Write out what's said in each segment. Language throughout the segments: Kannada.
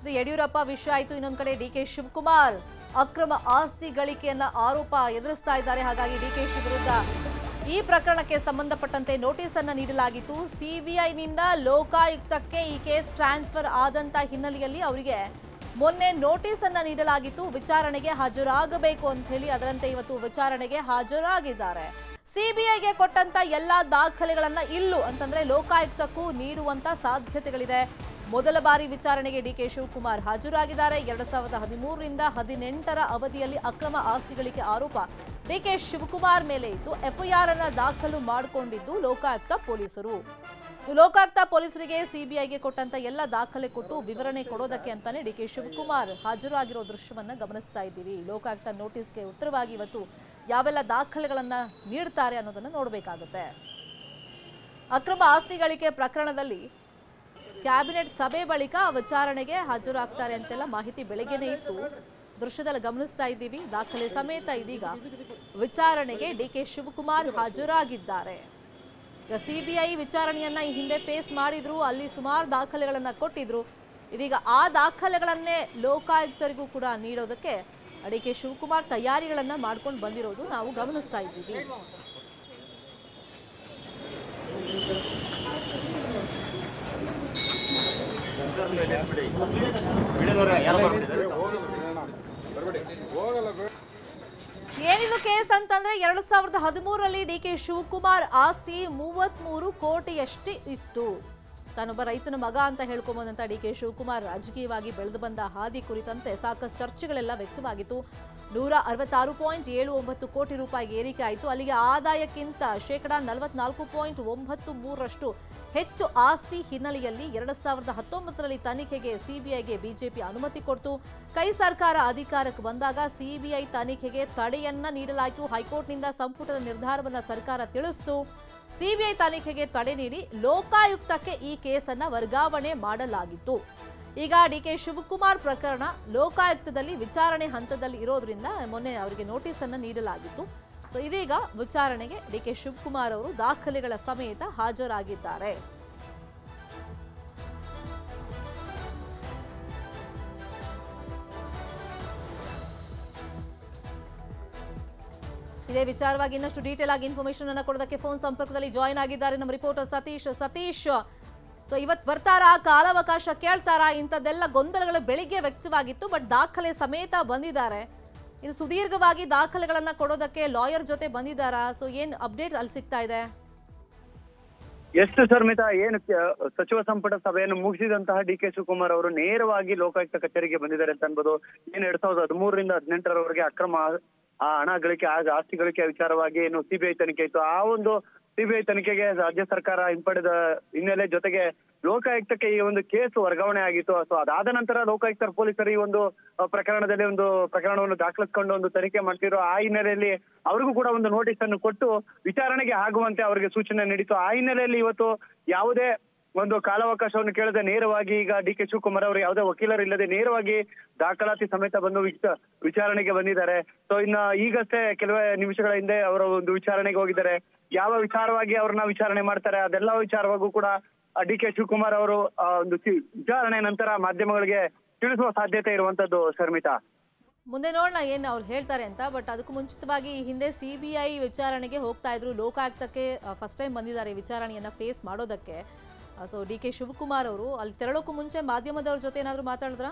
ಇದು ಯಡಿಯೂರಪ್ಪ ವಿಷಯ ಆಯಿತು. ಇನ್ನೊಂದು ಕಡೆ ಡಿ ಕೆ ಶಿವಕುಮಾರ್ ಅಕ್ರಮ ಆಸ್ತಿ ಗಳಿಕೆಯನ್ನ ಆರೋಪ ಎದುರಿಸ್ತಾ ಇದ್ದಾರೆ. ಹಾಗಾಗಿ ಡಿ ಕೆ ವಿರುದ್ಧ ಈ ಪ್ರಕರಣಕ್ಕೆ ಸಂಬಂಧಪಟ್ಟಂತೆ ನೋಟಿಸ್ ಅನ್ನ ನೀಡಲಾಗಿತ್ತು. ಸಿಬಿಐನಿಂದ ಲೋಕಾಯುಕ್ತಕ್ಕೆ ಈ ಕೇಸ್ ಟ್ರಾನ್ಸ್ಫರ್ ಆದಂತ ಹಿನ್ನೆಲೆಯಲ್ಲಿ ಅವರಿಗೆ ಮೊನ್ನೆ ನೋಟಿಸ್ ಅನ್ನ ನೀಡಲಾಗಿತ್ತು. ವಿಚಾರಣೆಗೆ ಹಾಜರಾಗಬೇಕು ಅಂತ ಹೇಳಿ ಅದರಂತೆ ಇವತ್ತು ವಿಚಾರಣೆಗೆ ಹಾಜರಾಗಿದ್ದಾರೆ. ಸಿಬಿಐಗೆ ಕೊಟ್ಟಂತ ಎಲ್ಲಾ ದಾಖಲೆಗಳನ್ನ ಇಲ್ಲು ಅಂತಂದ್ರೆ ಲೋಕಾಯುಕ್ತಕ್ಕೂ ನೀಡುವಂತ ಸಾಧ್ಯತೆಗಳಿದೆ. ಮೊದಲ ಬಾರಿ ವಿಚಾರಣೆಗೆ ಡಿಕೆ ಶಿವಕುಮಾರ್ ಹಾಜರಾಗಿದ್ದಾರೆ. ಎರಡ್ ಸಾವಿರದ ಹದಿಮೂರರಿಂದ ಹದಿನೆಂಟರ ಅವಧಿಯಲ್ಲಿ ಅಕ್ರಮ ಆಸ್ತಿ ಗಳಿಕೆ ಆರೋಪ ಡಿಕೆ ಶಿವಕುಮಾರ್ ಮೇಲೆ ಇದ್ದು, ಎಫ್ಐಆರ್ ಅನ್ನ ದಾಖಲು ಮಾಡಿಕೊಂಡಿದ್ದು ಲೋಕಾಯುಕ್ತ ಪೊಲೀಸರು. ಲೋಕಾಯುಕ್ತ ಪೊಲೀಸರಿಗೆ ಸಿಬಿಐಗೆ ಕೊಟ್ಟಂತ ಎಲ್ಲ ದಾಖಲೆ ಕೊಟ್ಟು ವಿವರಣೆ ಕೊಡೋದಕ್ಕೆ ಅಂತಾನೆ ಡಿಕೆ ಶಿವಕುಮಾರ್ ಹಾಜರಾಗಿರೋ ದೃಶ್ಯವನ್ನ ಗಮನಿಸ್ತಾ ಇದ್ದೀವಿ. ಲೋಕಾಯುಕ್ತ ನೋಟಿಸ್ಗೆ ಉತ್ತರವಾಗಿ ಇವತ್ತು ಯಾವೆಲ್ಲ ದಾಖಲೆಗಳನ್ನ ನೀಡ್ತಾರೆ ಅನ್ನೋದನ್ನ ನೋಡಬೇಕಾಗುತ್ತೆ. ಅಕ್ರಮ ಆಸ್ತಿ ಗಳಿಕೆ ಪ್ರಕರಣದಲ್ಲಿ ಕ್ಯಾಬಿನೆಟ್ ಸಭೆ ಬಳಿಕ ವಿಚಾರಣೆಗೆ ಹಾಜರಾಗ್ತಾರೆ ಅಂತೆಲ್ಲ ಮಾಹಿತಿ ಬೆಳಗ್ಗೆನೆ ಇತ್ತು. ದೃಶ್ಯದಲ್ಲಿ ಗಮನಿಸ್ತಾ ಇದ್ದೀವಿ. ದಾಖಲೆ ಸಮೇತ ಇದೀಗ ವಿಚಾರಣೆಗೆ ಡಿ ಕೆ ಶಿವಕುಮಾರ್ ಹಾಜರಾಗಿದ್ದಾರೆ. ಸಿಬಿಐ ವಿಚಾರಣೆಯನ್ನ ಈ ಹಿಂದೆ ಫೇಸ್ ಮಾಡಿದ್ರು. ಅಲ್ಲಿ ಸುಮಾರು ದಾಖಲೆಗಳನ್ನ ಕೊಟ್ಟಿದ್ರು. ಇದೀಗ ಆ ದಾಖಲೆಗಳನ್ನೇ ಲೋಕಾಯುಕ್ತರಿಗೂ ಕೂಡ ನೀಡೋದಕ್ಕೆ ಡಿ ಕೆ ಶಿವಕುಮಾರ್ ತಯಾರಿಗಳನ್ನ ಮಾಡ್ಕೊಂಡು ಬಂದಿರೋದು ನಾವು ಗಮನಿಸ್ತಾ ಇದ್ದೀವಿ. ಏನಿದು ಕೇಸ್ ಅಂತಂದ್ರೆ ಎರಡ್ ಸಾವಿರದ ಹದಿಮೂರರಲ್ಲಿ ಡಿ ಕೆ ಶಿವಕುಮಾರ್ ಆಸ್ತಿ ಮೂವತ್ಮೂರು ಕೋಟಿಯಷ್ಟೇ ಇತ್ತು. ತಾನೊಬ್ಬ ರೈತನ ಮಗ ಅಂತ ಹೇಳ್ಕೊಂಬಂದಂತ ಡಿ ಕೆ ಶಿವಕುಮಾರ್ ರಾಜಕೀಯವಾಗಿ ಬೆಳೆದು ಬಂದ ಹಾದಿ ಕುರಿತಂತೆ ಸಾಕಷ್ಟು ಚರ್ಚೆಗಳೆಲ್ಲ ವ್ಯಕ್ತವಾಗಿತ್ತು. ನೂರ ಅರವತ್ತಾರು ಪಾಯಿಂಟ್ ಏಳು ಒಂಬತ್ತು ಕೋಟಿ ರೂಪಾಯಿ ಏರಿಕೆ ಆಯಿತು. ಅಲ್ಲಿಗೆ ಆದಾಯಕ್ಕಿಂತ ಶೇಕಡಾ ನಲವತ್ನಾಲ್ಕು ಪಾಯಿಂಟ್ ಒಂಬತ್ತು ಮೂರರಷ್ಟು ಹೆಚ್ಚು ಆಸ್ತಿ ಹಿನ್ನೆಲೆಯಲ್ಲಿ ಎರಡು ಸಾವಿರದ ಹತ್ತೊಂಬತ್ತರಲ್ಲಿ ತನಿಖೆಗೆ ಸಿಬಿಐಗೆ ಬಿಜೆಪಿ ಅನುಮತಿ ಕೊಡ್ತು. ಕೈ ಸರ್ಕಾರ ಅಧಿಕಾರಕ್ಕೆ ಬಂದಾಗ ಸಿಬಿಐ ತನಿಖೆಗೆ ತಡೆಯನ್ನ ನೀಡಲಾಯಿತು. ಹೈಕೋರ್ಟ್ನಿಂದ ಸಂಪುಟದ ನಿರ್ಧಾರವನ್ನ ಸರ್ಕಾರ ತಿಳಿಸಿತು. ಸಿಬಿಐ ತನಿಖೆಗೆ ತಡೆ ನೀಡಿ ಲೋಕಾಯುಕ್ತಕ್ಕೆ ಈ ಕೇಸನ್ನ ವರ್ಗಾವಣೆ ಮಾಡಲಾಗಿತ್ತು. ಈಗ ಡಿ ಕೆ ಶಿವಕುಮಾರ್ ಪ್ರಕರಣ ಲೋಕಾಯುಕ್ತದಲ್ಲಿ ವಿಚಾರಣೆ ಹಂತದಲ್ಲಿ ಇರೋದ್ರಿಂದ ಮೊನ್ನೆ ಅವರಿಗೆ ನೋಟಿಸ್ ಅನ್ನ ನೀಡಲಾಗಿತ್ತು. ಸೊ ಇದೀಗ ವಿಚಾರಣೆಗೆ ಡಿ ಕೆ ಶಿವಕುಮಾರ್ ಅವರು ದಾಖಲೆಗಳ ಸಮೇತ ಹಾಜರಾಗಿದ್ದಾರೆ. ಇದೇ ವಿಚಾರವಾಗಿ ಇನ್ನಷ್ಟು ಡೀಟೇಲ್ ಆಗಿ ಇನ್ಫಾರ್ಮೇಶನ್ ಅನ್ನು ಕೊಡೋದಕ್ಕೆ ಫೋನ್ ಸಂಪರ್ಕದಲ್ಲಿ ಜಾಯಿನ್ ಆಗಿದ್ದಾರೆ ನಮ್ಮ ರಿಪೋರ್ಟರ್ ಸತೀಶ್. ಸತೀಶ್ ಸೊ ಇವತ್ತು ಬರ್ತಾರಾ? ಕಾಲಾವಕಾಶ ಕೇಳ್ತಾರಾ? ಇಂಥದ್ದೆಲ್ಲ ಗೊಂದಲಗಳು ಬೆಳಿಗ್ಗೆ ವ್ಯಕ್ತವಾಗಿತ್ತು ಬಟ್ ದಾಖಲೆ ಸಮೇತ ಬಂದಿದ್ದಾರೆ. ಇದು ಸುದೀರ್ಘವಾಗಿ ದಾಖಲೆಗಳನ್ನ ಕೊಡೋದಕ್ಕೆ ಲಾಯರ್ ಜೊತೆ ಬಂದಿದ್ದಾರಾ? ಸೊ ಏನ್ ಅಪ್ಡೇಟ್ ಅಲ್ಲಿ ಸಿಗ್ತಾ ಇದೆ? ಎಷ್ಟು ಶರ್ಮಿತಾ ಏನು ಸಚಿವ ಸಂಪುಟ ಸಭೆಯನ್ನು ಮುಗಿಸಿದಂತಹ ಡಿ ಕೆ ಶಿವಕುಮಾರ್ ಅವರು ನೇರವಾಗಿ ಲೋಕಾಯುಕ್ತ ಕಚೇರಿಗೆ ಬಂದಿದ್ದಾರೆ ಅಂತ ಅನ್ಬೋದು. ಏನ್ ಎರಡ್ ಸಾವಿರದ ಹದಿಮೂರರಿಂದ ಹದಿನೆಂಟರವರೆಗೆ ಅಕ್ರಮ, ಆ- ಹಣ ಗಳಿಕೆ ಆಸ್ತಿ ಗಳಿಕೆ ವಿಚಾರವಾಗಿ ಏನು ಸಿಬಿಐ ತನಿಖೆ ಇತ್ತು. ಆ ಒಂದು ಸಿಬಿಐ ತನಿಖೆಗೆ ರಾಜ್ಯ ಸರ್ಕಾರ ಹಿಂಪಡೆದ ಹಿನ್ನೆಲೆ ಜೊತೆಗೆ ಲೋಕಾಯುಕ್ತಕ್ಕೆ ಈ ಒಂದು ಕೇಸ್ ವರ್ಗಾವಣೆ ಆಗಿತ್ತು. ಸೊ ಅದಾದ ನಂತರ ಲೋಕಾಯುಕ್ತ ಪೊಲೀಸರು ಈ ಒಂದು ಪ್ರಕರಣದಲ್ಲಿ ಒಂದು ಪ್ರಕರಣವನ್ನು ದಾಖಲಿಸಿಕೊಂಡು ಒಂದು ತನಿಖೆ ಮಾಡ್ತಿರೋ ಆ ಹಿನ್ನೆಲೆಯಲ್ಲಿ ಅವ್ರಿಗೂ ಕೂಡ ಒಂದು ನೋಟಿಸ್ ಅನ್ನು ಕೊಟ್ಟು ವಿಚಾರಣೆಗೆ ಆಗುವಂತೆ ಅವರಿಗೆ ಸೂಚನೆ ನೀಡಿತು ಆ ಹಿನ್ನೆಲೆಯಲ್ಲಿ ಇವತ್ತು ಯಾವುದೇ ಒಂದು ಕಾಲಾವಕಾಶವನ್ನು ಕೇಳದೆ ನೇರವಾಗಿ ಈಗ ಡಿ ಕೆ ಶಿವಕುಮಾರ್ ಅವರು ಯಾವುದೇ ವಕೀಲರು ಇಲ್ಲದೆ ನೇರವಾಗಿ ದಾಖಲಾತಿ ಸಮೇತ ಬಂದು ವಿಚ- ವಿಚಾರಣೆಗೆ ಬಂದಿದ್ದಾರೆ. ಸೊ ಇನ್ನ ಈಗಷ್ಟೇ ಕೆಲವೇ ನಿಮಿಷಗಳ ಹಿಂದೆ ಅವರು ಒಂದು ವಿಚಾರಣೆಗೆ ಹೋಗಿದ್ದಾರೆ. ಯಾವ ವಿಚಾರವಾಗಿ ಅವ್ರನ್ನ ವಿಚಾರಣೆ ಮಾಡ್ತಾರೆ, ಅದೆಲ್ಲ ವಿಚಾರವಾಗೂ ಕೂಡ ಡಿ ಕೆ ಶಿವಕುಮಾರ್ ಅವರು ಒಂದು ವಿಚಾರಣೆ ನಂತರ ಮಾಧ್ಯಮಗಳಿಗೆ ತಿಳಿಸುವ ಸಾಧ್ಯತೆ ಇರುವಂತದ್ದು, ಶರ್ಮಿತಾ. ಮುಂದೆ ನೋಡೋಣ ಏನು ಅವ್ರು ಹೇಳ್ತಾರೆ ಅಂತ, ಬಟ್ ಅದಕ್ಕೂ ಮುಂಚಿತವಾಗಿ ಹಿಂದೆ ಸಿ ಬಿ ಐ ವಿಚಾರಣೆಗೆ ಹೋಗ್ತಾ ಇದ್ರು. ಲೋಕಾಯುಕ್ತಕ್ಕೆ ಫಸ್ಟ್ ಟೈಮ್ ಬಂದಿದ್ದಾರೆ ವಿಚಾರಣೆಯನ್ನ ಫೇಸ್ ಮಾಡೋದಕ್ಕೆ. ಸೊ ಡಿ ಕೆ ಶಿವಕುಮಾರ್ ಅವರು, ಅಲ್ಲಿ ತೆರಳೋಕ್ಕೂ ಮುಂಚೆ ಮಾಧ್ಯಮದವ್ರ ಜೊತೆ ಏನಾದ್ರು ಮಾತಾಡಿದ್ರಾ?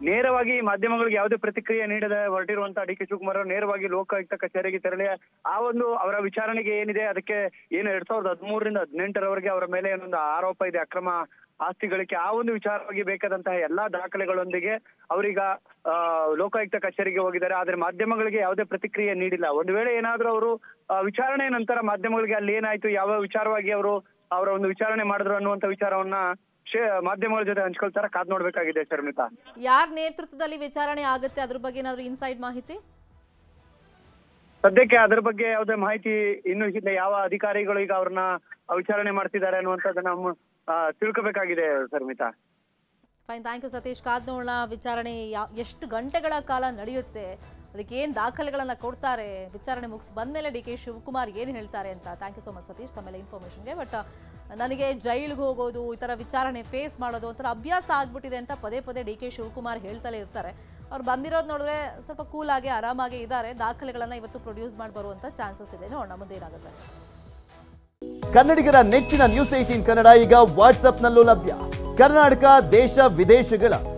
ನೇರವಾಗಿ ಮಾಧ್ಯಮಗಳಿಗೆ ಯಾವುದೇ ಪ್ರತಿಕ್ರಿಯೆ ನೀಡದೆ ಹೊರಟಿರುವಂತಹ ಡಿ ಕೆ ಶಿವಕುಮಾರ್ ಅವರು ನೇರವಾಗಿ ಲೋಕಾಯುಕ್ತ ಕಚೇರಿಗೆ ತೆರಳಿ ಆ ಒಂದು ಅವರ ವಿಚಾರಣೆಗೆ ಏನಿದೆ, ಅದಕ್ಕೆ ಏನು ಎರಡ್ ಸಾವಿರದ ಹದಿಮೂರರಿಂದ ಹದಿನೆಂಟರವರೆಗೆ ಅವರ ಮೇಲೆ ಏನೊಂದು ಆರೋಪ ಇದೆ, ಅಕ್ರಮ ಆಸ್ತಿ ಗಳಿಕೆ ಆ ಒಂದು ವಿಚಾರವಾಗಿ ಬೇಕಾದಂತಹ ಎಲ್ಲಾ ದಾಖಲೆಗಳೊಂದಿಗೆ ಅವರೀಗ ಲೋಕಾಯುಕ್ತ ಕಚೇರಿಗೆ ಹೋಗಿದ್ದಾರೆ. ಆದ್ರೆ ಮಾಧ್ಯಮಗಳಿಗೆ ಯಾವುದೇ ಪ್ರತಿಕ್ರಿಯೆ ನೀಡಿಲ್ಲ. ಒಂದು ವೇಳೆ ಏನಾದ್ರೂ ಅವರು ವಿಚಾರಣೆ ನಂತರ ಮಾಧ್ಯಮಗಳಿಗೆ ಅಲ್ಲಿ ಏನಾಯ್ತು, ಯಾವ ವಿಚಾರವಾಗಿ ಅವರು ಅವರ ಒಂದು ವಿಚಾರಣೆ ಮಾಡಿದ್ರು ಅನ್ನುವಂತ ವಿಚಾರವನ್ನ ಮಾಧ್ಯಮಗಳ ಜೊತೆ ಹಂಚ್ಕೊಳ್ತಾರ ಕಾದ್ ನೋಡ್ಬೇಕಾಗಿದೆ ಶರ್ಮಿತಾ ಯಾರ ನೇತೃತ್ವದಲ್ಲಿ ವಿಚಾರಣೆ ಆಗುತ್ತೆ? ಅದ್ರ ಬಗ್ಗೆ ಏನಾದ್ರು ಇನ್ಸೈಡ್ ಮಾಹಿತಿ? ಸದ್ಯಕ್ಕೆ ಅದರ ಬಗ್ಗೆ ಯಾವುದೇ ಮಾಹಿತಿ ಇನ್ನು ಹಿಂದೆ ಯಾವ ಅಧಿಕಾರಿಗಳು ಈಗ ಅವ್ರನ್ನ ವಿಚಾರಣೆ ಮಾಡ್ತಿದ್ದಾರೆ ಅನ್ನುವಂಥದ್ದನ್ನ ತಿಳ್ಕೊಬೇಕಾಗಿದೆ Sharmita fine thank you Satish. ಕಾದ್ ನೋಡೋಣ ವಿಚಾರಣೆ ಎಷ್ಟು ಗಂಟೆಗಳ ಕಾಲ ನಡೆಯುತ್ತೆ? ಅದಕ್ಕೆ ಏನು ದಾಖಲೆಗಳನ್ನ ಕೊಡ್ತಾರೆ? ವಿಚಾರಣೆ ಮುಗಿಸ್ ಬಂದಮೇಲೆ ಡಿ ಕೆ ಶಿವಕುಮಾರ್ ಏನು ಹೇಳ್ತಾರೆ ಅಂತ? Thank you so much Satish, ತಮ್ಮೆಲ್ಲ ಇನ್ಫಾರ್ಮೇಷನ್ಗೆ ಬಟ್ ನನಗೆ ಜೈಲಿಗೆ ಹೋಗೋದು, ಈ ಥರ ವಿಚಾರಣೆ ಫೇಸ್ ಮಾಡೋದು ಒಂಥರ ಅಭ್ಯಾಸ ಆಗ್ಬಿಟ್ಟಿದೆ ಅಂತ ಪದೇ ಪದೇ ಡಿ ಕೆ ಶಿವಕುಮಾರ್ ಹೇಳ್ತಲೇ ಇರ್ತಾರೆ. ಅವ್ರು ಬಂದಿರೋದು ನೋಡಿದ್ರೆ ಸ್ವಲ್ಪ ಕೂಲಾಗಿ ಆರಾಮಾಗಿ ಇದ್ದಾರೆ ದಾಖಲೆಗಳನ್ನು ಇವತ್ತು ಪ್ರೊಡ್ಯೂಸ್ ಮಾಡಿ ಬರುವಂಥ ಚಾನ್ಸಸ್ ಇದೆ. ನೋಡೋಣ, ಮುಂದೆ ಏನಾಗುತ್ತೆ. ಕನ್ನಡಿಗರ ನೆಚ್ಚಿನ ನ್ಯೂಸ್ ಏಟೀನ್ ಕನ್ನಡ ಈಗ ವಾಟ್ಸ್ಆಪ್ನಲ್ಲೂ ಲಭ್ಯ. ಕರ್ನಾಟಕ, ದೇಶ, ವಿದೇಶಗಳ